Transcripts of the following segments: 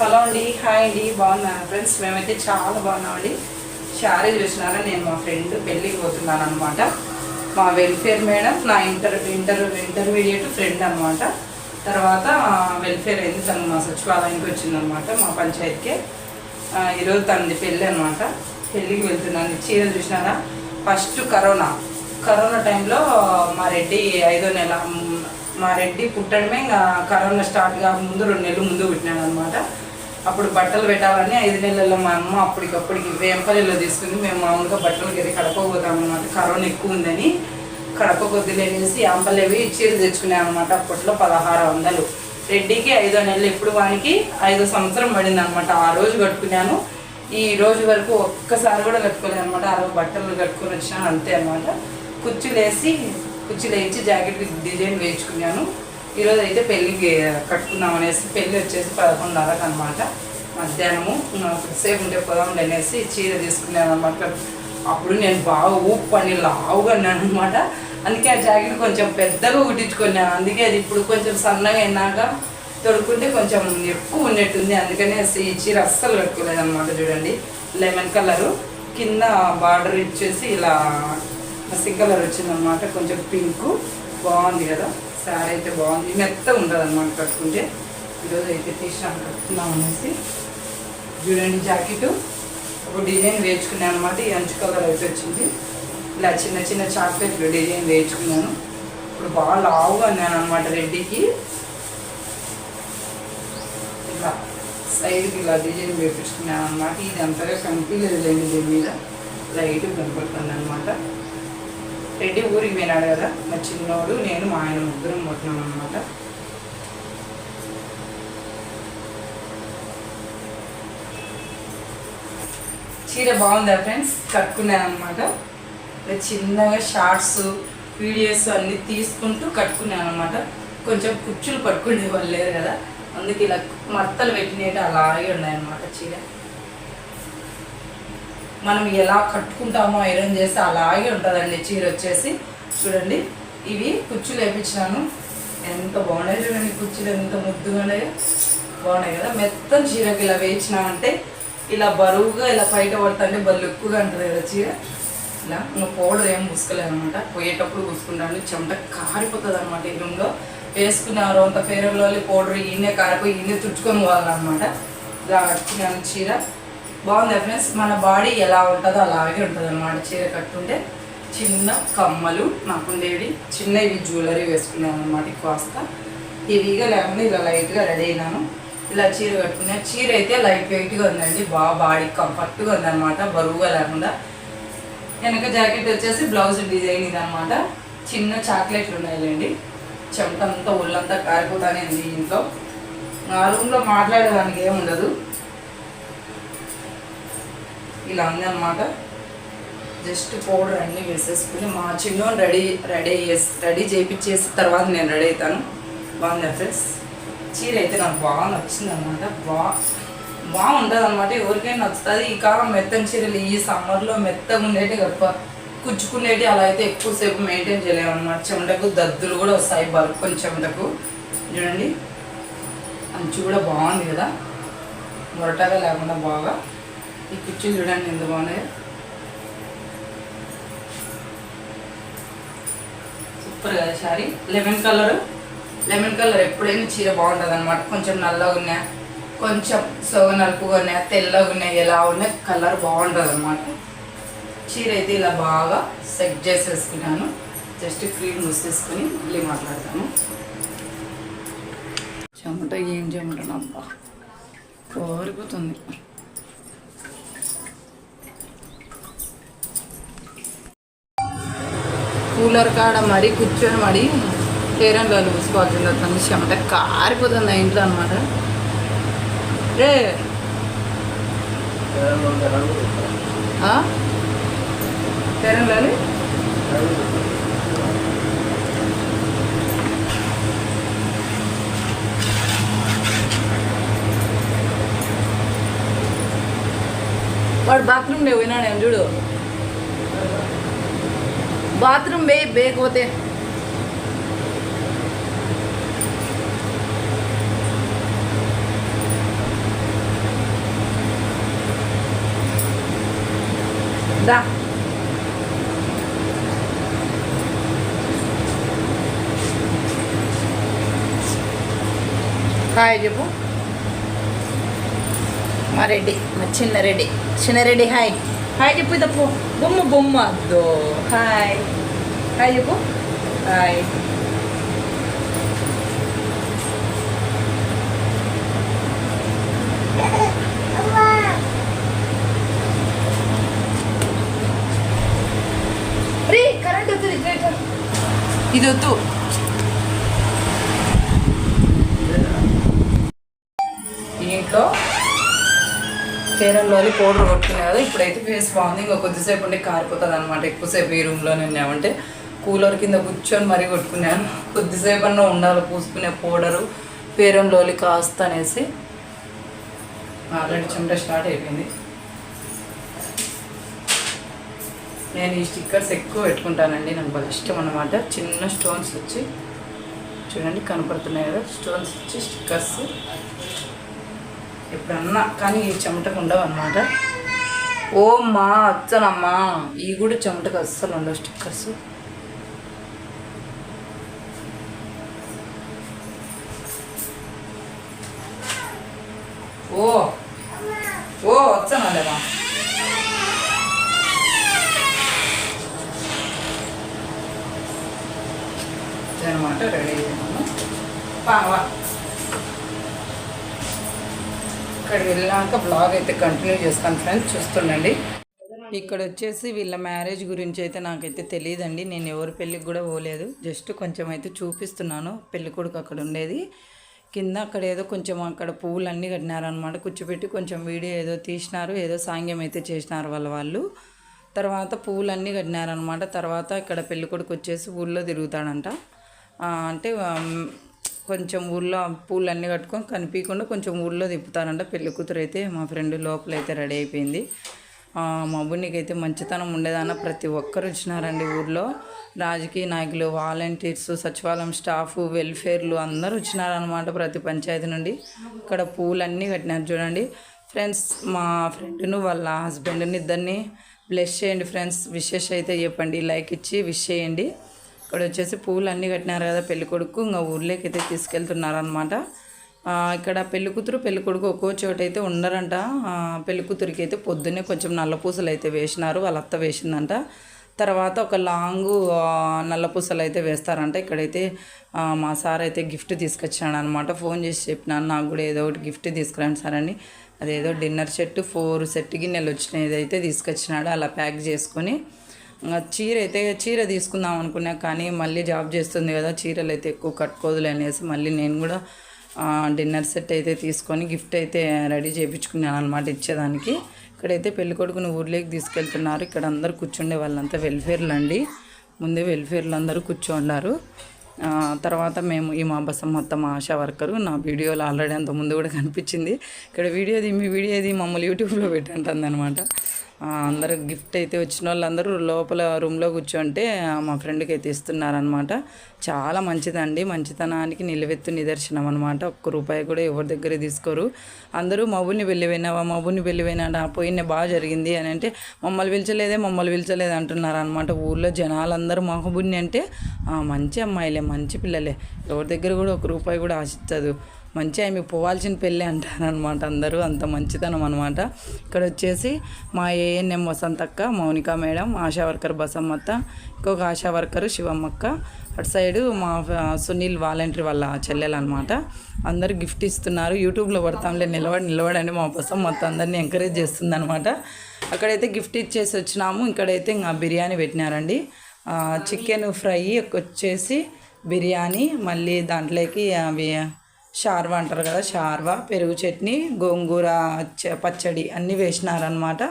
Hello అండి hi అండి బాగున్నాను ఫ్రెండ్స్? మేమైతే చాలా బాగున్నామండి. శారీ చూసినారా నేను మా ఫ్రెండ్ పెళ్ళికి పోతున్నాను అనమాట మా వెల్ఫేర్ మేడం నా ఇంటర్ ఇంటర్ ఇంటర్మీడియట్ ఫ్రెండ్ అనమాట తర్వాత వెల్ఫేర్ అయింది తను మా సచివాలయానికి వచ్చిందనమాట మా పంచాయతీకి. ఈరోజు తనది పెళ్ళి అనమాట పెళ్ళికి వెళ్తున్నాను. చీర చూసినారా ఫస్ట్ కరోనా. కరోనా టైంలో మా రెడ్డి ఐదో నెల మా రెడ్డి పుట్టడమే ఇంకా కరోనా స్టార్ట్ కాక ముందు రెండు నెలలు ముందు పుట్టినాడు అనమాట అప్పుడు బట్టలు పెట్టాలని ఐదు నెలల్లో మా అమ్మ అప్పటికప్పటికి వేంపల్లిలో తీసుకుంది. మేము మామూలుగా బట్టలు గది కడప అనమాట కరోనా ఎక్కువ ఉందని కడప కొద్దిలేనేసి అంపలేవి చీర తెచ్చుకున్నాం అనమాట అప్పట్లో పదహారు వందలు. రెడ్డికి ఐదో నెలలు ఇప్పుడు వానికి ఐదో సంవత్సరం పడింది అనమాట ఆ రోజు కట్టుకున్నాను. ఈ రోజు వరకు ఒక్కసారి కూడా కట్టుకోలేదు అనమాట ఆ రోజు బట్టలు కట్టుకొని వచ్చినాను అంతే అనమాట కుచ్చులేసి వేసి జాకెట్కి వేసి జాకెట్ డిజైన్ వేయించుకున్నాను. ఈరోజు అయితే పెళ్ళికి కట్టుకుందాం అనేసి పెళ్ళి వచ్చేసి పదకొండున్నరకు అనమాట మధ్యాహ్నము సేపు ఉంటే పోదాం అనేసి చీర తీసుకున్నాను అనమాట అప్పుడు నేను బాగా ఊపు పని లావుగా ఉన్నాను అనమాట అందుకే ఆ జాకెట్ కొంచెం పెద్దగా కుట్టించుకున్నాను అందుకే అది ఇప్పుడు కొంచెం సన్నగా అయినాక తొడుక్కుంటే కొంచెం ఎక్కువ ఉన్నట్టుంది. అందుకనే ఈ చీర అస్సలు కట్టుకోలేదు అనమాట చూడండి. లెమన్ కలరు కింద బార్డర్ ఇచ్చేసి ఇలా మసి కలర్ వచ్చిందనమాట కొంచెం పింకు బాగుంది కదా. శారీ అయితే బాగుంది. మెత్త ఉంటుంది అనమాట కట్టుకుంటే. ఈరోజు అయితే తీసాను కట్టుకుందాం అనేసి. చూడండి జాకెట్. ఒక డిజైన్ వేయించుకున్నాను అనమాట ఈ అంచు కలర్ అయితే వచ్చింది. ఇలా చిన్న చిన్న చాక్లెట్లు డిజైన్ వేయించుకున్నాను. ఇప్పుడు బాగా లావుగా ఉన్నాను అనమాట రెడ్డికి. ఇలా సైడ్కి ఇలా డిజైన్ వేపించుకున్నాను అనమాట ఇది అంతగా కనిపించలేదు దీని మీద. లైట్ కనపడుతుంది అనమాట రెడ్డి ఊరికి పోయినాడు కదా. మా చిన్నోడు నేను మా ఆయన ముగ్గురం పోతున్నాం అనమాట చీర బాగుందా ఫ్రెండ్స్ కట్టుకున్నాను అనమాట చిన్నగా షార్ట్స్ వీడియోస్ అన్నీ తీసుకుంటూ కట్టుకున్నాను అనమాట కొంచెం కుర్చీలు పట్టుకునే వాళ్ళు లేరు కదా. అందుకే ఇలా మత్తలు పెట్టినట్టు అలాగే ఉన్నాయన్నమాట చీర. మనం ఎలా కట్టుకుంటామో ఐరన్ చేస్తే అలాగే ఉంటుందండి. చీర వచ్చేసి చూడండి. ఇవి కుచ్చులు వేయించినాను ఎంత బాగున్నాయి చూడండి కుర్చీలు ఎంత ముద్దుగా ఉన్నాయో. బాగున్నాయి కదా. మెత్తం చీరకి ఇలా వేయించినామంటే ఇలా బరువుగా ఇలా బయట పడుతుంటే బలు ఎక్కువగా ఉంటుంది కదా చీర. ఇలా నువ్వు పౌడర్ ఏం పూసుకోలేదు అనమాట పోయేటప్పుడు పూసుకుంటాను. చెమట కారిపోతుంది అనమాట ఈ రూమ్లో వేసుకున్నారు. అంత ఫేరల్లో పౌడర్ ఈయనే కారిపోయి ఈయనే తుడుచుకొని పోవాలన్నమాట. ఇలా కట్టుకున్నాను చీర. బాగుంది ఫ్రెండ్స్ మన బాడీ ఎలా ఉంటుందో అలాగే ఉంటుంది అనమాట చీర కట్టుంటే చిన్న కమ్మలు నాకుండేవి చిన్న ఇవి జ్యువెలరీ వేసుకున్నాను అనమాట కాస్త. హెవీగా లేకుండా ఇలా లైట్గా రెడీ అయినాను. ఇలా చీర కట్టుకున్నాను చీర అయితే లైట్ వెయిట్గా ఉందండి. బాగా బాడీ కంఫర్ట్గా ఉందన్నమాట. బరువుగా లేకుండా. వెనక జాకెట్ వచ్చేసి బ్లౌజ్ డిజైన్ ఇదనమాట చిన్న చాక్లెట్లు ఉన్నాయిలేండి. చెమట అంతా ఒళ్ళంతా కారిపోతానే ఉంది ఇంట్లో. నా రూమ్లో మాట్లాడేదానికి ఏముండదు. ఇలా ఉందన్నమాట జస్ట్ పౌడర్ అన్నీ వేసేసుకుని మా చిన్నోని రెడీ రెడీ చేసి రెడీ చేయించేసి తర్వాత నేను రెడీ అవుతాను. బాగుందా ఫ్రెండ్స్? చీర అయితే నాకు బాగా నచ్చింది అనమాట బా బాగుంటుంది అనమాట ఎవరికైనా నచ్చుతుంది. ఈ కాలం మెత్తని చీరలు ఈ సమ్మర్లో మెత్తగా ఉండేటి గొప్ప. కుచ్చుకునేటి అలా అయితే ఎక్కువసేపు మెయింటైన్ చేయలేము అనమాట చెమటకు దద్దులు కూడా వస్తాయి బలుపుకొని చెమటకు. చూడండి. అంచు కూడా బాగుంది కదా. మొరటగా లేకుండా బాగా ఈ కుర్చీలు చూడండి ఎంత బాగున్నాయో. సూపర్ కదా sari. Lemon colour lemon colour ఎప్పుడైనా చీర బాగుంటుంది అనమాట కొంచెం నల్లగా ఉన్నాయి కొంచెం సోగ నలుపుగా ఉన్నాయి తెల్లగా ఉన్నాయి ఎలా ఉన్నాయి కలర్ బాగుంటుంది అనమాట చీర అయితే ఇలా బాగా సెట్ చేసేసుకున్నాను. జస్ట్ క్రీమ్ మూసేసుకొని మళ్ళీ మాట్లాడతాను. చెమట ఏం చెమటను అబ్బా కోరిపోతుంది. కూలర్ కాడ మరీ కూర్చొని మడి ఫేరన్ లవ్లీ పూసుకోవాల్సింది వస్తుంది చెమట కారిపోతుంది ఆ ఇంట్లో అనమాట రే! ఫేరన్ లవ్లీ వాడు బాత్రూమ్ పోయినా నేను చూడు? బాత్రూమ్ में बैग होते హాయ్ చెప్పు. మా రెడ్డి మా చిన్న రెడ్డి. చిన్న రెడ్డి హాయ్. హాయ్ చెప్పు తప్పు బొమ్మ బొమ్మ. అద్దో. హాయ్. హాయ్ చెప్పు. హాయ్. రీ కరెంట్ వస్తుంది ఇది వద్దు. దీంట్లో ఫేర్లోని పౌడర్ కొట్టుకునే కదా ఇప్పుడైతే ఫేస్ బాగుంది ఇంకా కొద్దిసేపు ఉండి కారిపోతుంది అనమాట ఎక్కువసేపు ఈ రూమ్లోనే ఉన్నామంటే కూలర్ కింద కూర్చొని మరీ కొట్టుకున్నాను కొద్దిసేపు అన్నా ఉండాలి పూసుకునే పౌడరు పేరం లోలి కాస్త అనేసి ఆల్రెడీ చెమట స్టార్ట్ అయిపోయింది. నేను ఈ స్టిక్కర్స్ ఎక్కువ పెట్టుకుంటానండి నాకు బాగా ఇష్టం అనమాట చిన్న స్టోన్స్ వచ్చి చూడండి కనపడుతున్నాయి కదా స్టోన్స్ వచ్చి స్టిక్కర్స్. ఎప్పుడన్నా కానీ ఈ చెమటకు ఉండవు అనమాట ఓ మా అచ్చనమ్మా ఈ కూడా చెమటకు అస్సలు ఉండవు స్టిక్కర్స్. ఓ ఓ వచ్చానండేమా అనమాట రెడీ అయిపోయాము. పావా అక్కడ వెళ్ళాక బ్లాగ్ అయితే కంటిన్యూ చేస్తాను ఫ్రెండ్స్ చూస్తుండండి. ఇక్కడ వచ్చేసి వీళ్ళ మ్యారేజ్ గురించి అయితే నాకైతే తెలియదండి. నేను ఎవరి పెళ్ళికి కూడా పోలేదు. జస్ట్ కొంచెం అయితే చూపిస్తున్నాను. పెళ్ళి కొడుకు అక్కడ ఉండేది. కింద అక్కడ ఏదో కొంచెం అక్కడ పువ్వులు అన్నీ కట్టినారనమాట కూర్చోబెట్టి కొంచెం వీడియో ఏదో తీసినారు. ఏదో సాంగ్యం అయితే చేసినారు వాళ్ళ వాళ్ళు. తర్వాత పువ్వులు అన్నీ కట్టినారనమాట తర్వాత ఇక్కడ పెళ్ళి కొడుకు వచ్చేసి ఊళ్ళో తిరుగుతాడంట. అంటే కొంచెం ఊళ్ళో పూలు అన్నీ కట్టుకొని కనిపించకుండా కొంచెం ఊళ్ళో తిప్పుతారంట పెళ్ళి కూతురు అయితే మా ఫ్రెండ్ లోపల అయితే రెడీ అయిపోయింది. ఆ, మా అయితే మంచితనం ఉండేదన్న ప్రతి ఒక్కరు వచ్చినారండి ఊర్లో. రాజకీయ నాయకులు వాలంటీర్స్ సచివాలయం స్టాఫ్ వెల్ఫేర్లు అందరూ వచ్చినారనమాట ప్రతి పంచాయతీ నుండి. ఇక్కడ పూలన్నీ కట్టినారు చూడండి. ఫ్రెండ్స్ మా ఫ్రెండ్ను వాళ్ళ హస్బెండ్ని ఇద్దరిని బ్లెస్ చేయండి ఫ్రెండ్స్. విషెస్ అయితే చెప్పండి. లైక్ ఇచ్చి విష్ చేయండి. ఇక్కడ వచ్చేసి పువ్వులు అన్నీ కట్టినారు కదా పెళ్ళి కొడుకు ఇంకా ఊర్లోకి అయితే తీసుకెళ్తున్నారనమాట ఇక్కడ పెళ్ళి కూతురు పెళ్ళి కొడుకు ఒక్కో చోట అయితే ఉండరంట పెళ్ళి కూతురికి అయితే పొద్దున్నే కొంచెం నల్ల పూసలు అయితే వేసినారు వాళ్ళ అత్త వేసిందంట. తర్వాత ఒక లాంగ్ నల్లపూసలు నల్ల పూసలు అయితే వేస్తారంట. ఇక్కడైతే మా సార్ అయితే గిఫ్ట్ తీసుకొచ్చాడు అనమాట ఫోన్ చేసి చెప్పినాను నాకు కూడా ఏదో ఒకటి గిఫ్ట్ తీసుకురండి సార్ అని. అదేదో డిన్నర్ సెట్ ఫోర్ సెట్ గిన్నెలు వచ్చినాయి అయితే తీసుకొచ్చినాడు. అలా ప్యాక్ చేసుకొని చీర అయితే చీర తీసుకుందాం అనుకున్నా కానీ మళ్ళీ జాబ్ చేస్తుంది కదా చీరలు అయితే ఎక్కువ కట్టుకోదులే అనేసి మళ్ళీ నేను కూడా డిన్నర్ సెట్ అయితే తీసుకొని గిఫ్ట్ అయితే రెడీ చేయించుకున్నాను అనమాట ఇచ్చేదానికి. ఇక్కడైతే పెళ్ళి కొడుకుని ఊర్లోకి తీసుకెళ్తున్నారు. ఇక్కడ అందరు కూర్చుండే వాళ్ళంతా వెల్ఫేర్లు అండి. ముందే వెల్ఫేర్లు అందరూ కూర్చోండారు. తర్వాత మేము ఈ మా బసం మొత్తం ఆశా వర్కరు నా వీడియోలో ఆల్రెడీ అంత ముందు కూడా కనిపించింది. ఇక్కడ వీడియోది మీ వీడియోది మమ్మల్ని యూట్యూబ్లో పెట్టంటుంది అనమాట అందరూ గిఫ్ట్ అయితే వచ్చిన వాళ్ళందరూ లోపల రూమ్లో కూర్చోంటే మా ఫ్రెండ్కి అయితే ఇస్తున్నారనమాట చాలా మంచిదండి. మంచితనానికి నిలవెత్తు నిదర్శనం అనమాట ఒక్క రూపాయి కూడా ఎవరి దగ్గర తీసుకోరు. అందరూ మబ్బుని వెళ్ళిపోయినావా మబ్బుని వెళ్ళిపోయినాడా పోయిన బాగా జరిగింది అని అంటే మమ్మల్ని పిలిచలేదే మమ్మల్ని పిలిచలేదు అంటున్నారు అనమాట ఊళ్ళో జనాలందరూ మహబుని అంటే మంచి అమ్మాయిలే మంచి పిల్లలే. ఎవరి దగ్గర కూడా ఒక రూపాయి కూడా ఆశించదు. మంచి ఆమె పోవాల్సిన పెళ్ళి అంటారనమాట అందరూ. అంత మంచితనం అనమాట ఇక్కడ వచ్చేసి మా ANM Vasanthakka Mounika madam ASHA worker బసమ్మత్త ఇంకొక ఆశా వర్కర్ శివమ్మక్క. అటు సైడు మా సునీల్ వాలంటీర్ వాళ్ళ చెల్లెలు అనమాట అందరూ గిఫ్ట్ ఇస్తున్నారు. యూట్యూబ్లో పడతాంలే నిలబడి నిలబడని మా కోసం మొత్తం అందరినీ ఎంకరేజ్ చేస్తుంది అనమాట అక్కడైతే గిఫ్ట్ ఇచ్చేసి వచ్చినాము. ఇక్కడైతే ఇంకా బిర్యానీ పెట్టినారండి. చికెన్ ఫ్రై వచ్చేసి బిర్యానీ మళ్ళీ దాంట్లోకి అవి షార్వా అంటారు కదా షార్వా పెరుగు చట్నీ గోంగూర చ- పచ్చడి అన్నీ వేసినారనమాట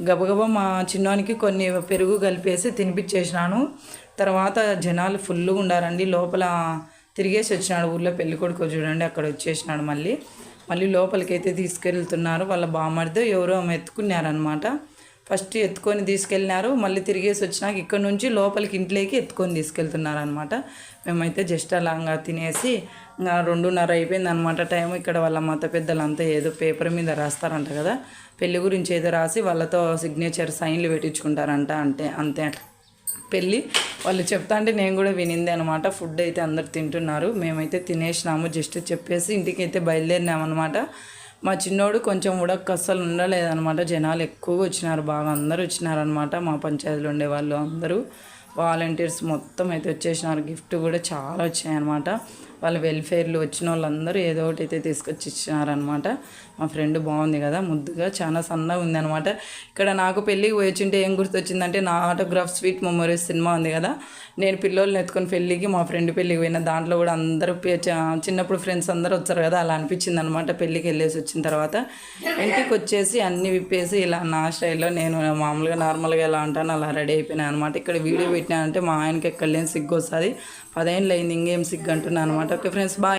గబగబా మా చిన్నోనికి కొన్ని పెరుగు కలిపేసి తినిపించేసినాను. తర్వాత జనాలు ఫుల్గా ఉండారండి. లోపల తిరిగేసి వచ్చినాడు ఊర్లో పెళ్ళి కొడుకు చూడండి అక్కడ వచ్చేసినాడు మళ్ళీ. మళ్ళీ లోపలికైతే తీసుకెళ్తున్నారు. వాళ్ళ బామ్మడితో ఎవరో ఆమె ఎత్తుకున్నారనమాట ఫస్ట్ ఎత్తుకొని తీసుకెళ్ళినారు. మళ్ళీ తిరిగేసి వచ్చినాక ఇక్కడ నుంచి లోపలికి ఇంట్లోకి ఎత్తుకొని తీసుకెళ్తున్నారు అనమాట మేమైతే జస్ట్ అలాగా తినేసి ఇంకా రెండున్నర అయిపోయింది అనమాట టైం ఇక్కడ వాళ్ళ మత పెద్దలంతా ఏదో పేపర్ మీద రాస్తారంట కదా. పెళ్ళి గురించి ఏదో రాసి వాళ్ళతో సిగ్నేచర్ సైన్లు పెట్టించుకుంటారంట అంటే అంతే. పెళ్ళి వాళ్ళు చెప్తా అంటే నేను కూడా వినింది అనమాట ఫుడ్ అయితే అందరు తింటున్నారు. మేమైతే తినేసినాము. జస్ట్ చెప్పేసి ఇంటికి అయితే బయలుదేరినామన్నమాట. మా చిన్నోడు కొంచెం ఉడక అస్సలు ఉండలేదన్నమాట. జనాలు ఎక్కువగా వచ్చినారు బాగా అందరూ వచ్చినారనమాట మా పంచాయతీలో ఉండే వాళ్ళు అందరూ. వాలంటీర్స్ మొత్తం అయితే వచ్చేసినారు. గిఫ్ట్ కూడా చాలా వచ్చాయన్నమాట. వాళ్ళ వెల్ఫేర్లు వచ్చిన వాళ్ళందరూ ఏదో ఒకటి అయితే తీసుకొచ్చి ఇచ్చినారనమాట మా ఫ్రెండ్ బాగుంది కదా ముద్దుగా చాలా సన్నగా ఉంది అనమాట ఇక్కడ నాకు పెళ్ళికి పోయి వచ్చింటే ఏం గుర్తొచ్చిందంటే నా ఆటోగ్రాఫ్ స్వీట్ మెమొరీస్ సినిమా ఉంది కదా నేను పిల్లోళ్ళని ఎత్తుకొని పెళ్ళికి మా ఫ్రెండ్ పెళ్ళికి పోయిన దాంట్లో కూడా అందరూ చిన్నప్పుడు ఫ్రెండ్స్ అందరూ వచ్చారు కదా అలా అనిపించింది అనమాట పెళ్ళికి వెళ్ళేసి వచ్చిన తర్వాత. ఇంటికి వచ్చేసి అన్ని విప్పేసి ఇలా నా స్టైల్లో నేను మామూలుగా నార్మల్గా ఎలా ఉంటాను అలా రెడీ అయిపోయినా అనమాట ఇక్కడ వీడియో పెట్టినానంటే మా ఆయనకి ఎక్కడ లేని సిగ్గు వస్తుంది పదేళ్ళు అయింది ఇంకేం సిగ్గు అంటున్నాను అనమాట ఓకే ఫ్రెండ్స్ బాయ్